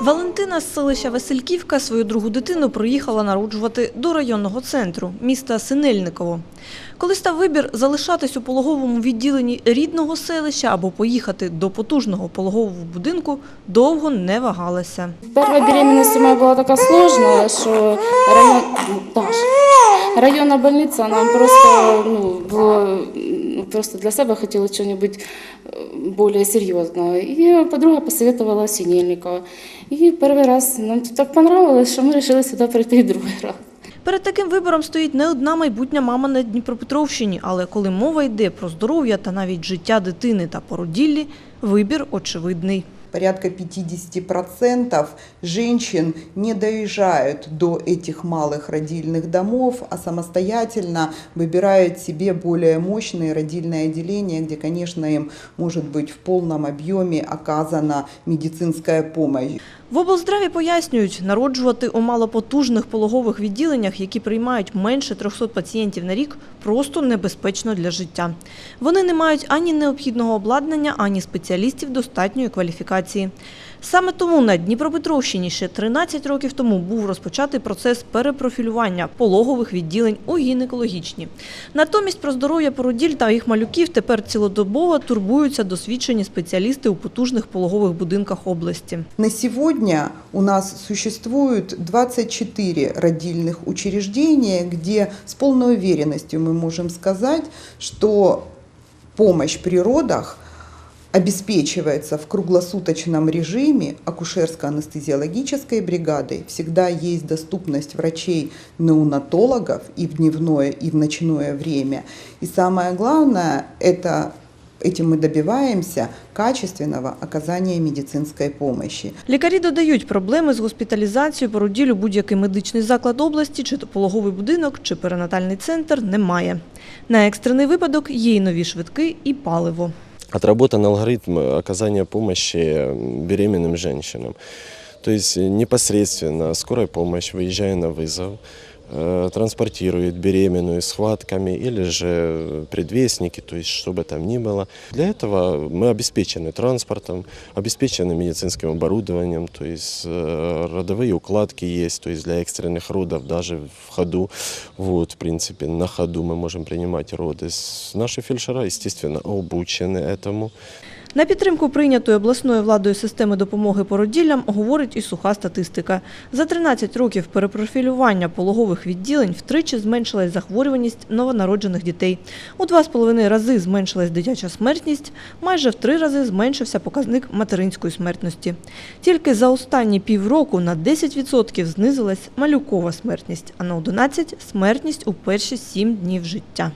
Валентина з селища Васильківка свою другу дитину приїхала народжувати до районного центру міста Синельниково. Коли став вибір залишатись у пологовому відділенні рідного селища або поїхати до потужного пологового будинку, довго не вагалася. Первая беременность у моя была такая сложная, что район... Даша. районная нам просто, ну, было, ну, просто для себя хотела что-нибудь э, более серьезного. И подруга посоветовала Синельникова. И первый раз нам тут так понравилось, что мы решили сюда прийти и другой раз. Перед таким вибором стоїть не одна майбутня мама на Дніпропетровщині, але коли мова йде про здоров'я та навіть життя дитини та породіллі, вибір очевидний. Порядка 50% женщин не доезжают до этих малых родильных домов, а самостоятельно выбирают себе более мощные родильные отделения, где, конечно, им может быть в полном объеме оказана медицинская помощь. В облздраві пояснюють, народжувати у малопотужних пологових відділеннях, які приймають менше 300 пацієнтів на рік, просто небезпечно для життя. Вони не мають ані необхідного обладнання, ані спеціалістів достатньої кваліфікації. Саме тому на Дніпропетровщині ще 13 років тому був розпочатий процес перепрофілювання пологових відділень у гінекологічні. Натомість про здоров'я породіль та їх малюків тепер цілодобово турбуються досвідчені спеціалісти у потужних пологових будинках області. На сегодня у нас существует 24 родильных учреждения, где с полной уверенностью мы можем сказать, что помощь при родах обеспечивается в круглосуточном режиме акушерско-анестезиологической бригадой. Всегда есть доступность врачей-неонатологов и в дневное, и в ночное время. И самое главное, это Этим мы добиваемся качественного оказания медицинской помощи. Лікарі додають, проблеми з госпіталізацією породіль у будь-який медичний заклад області, чи то пологовий будинок, чи перинатальний центр немає. На екстрений випадок є й нові швидки і паливо. отработан алгоритм оказания помощи беременным женщинам. То есть непосредственно скорая помощь, выезжая на вызов, э, транспортирует беременную с схватками или же предвестники, то есть что бы там ни было. Для этого мы обеспечены транспортом, обеспечены медицинским оборудованием, то есть э, родовые укладки есть, то есть для экстренных родов даже в ходу, вот, в принципе, на ходу мы можем принимать роды. С- Наши фельдшера, естественно, обучены этому. На підтримку прийнятої обласною владою системи допомоги породіллям говорить і суха статистика. За 13 років перепрофілювання пологових відділень втричі зменшилась захворюваність новонароджених дітей. У два з половиною рази зменшилась дитяча смертність, майже в три рази зменшився показник материнської смертності. Тільки за останні півроку на 10% знизилась малюкова смертність, а на 11% – смертність у перші 7 днів життя.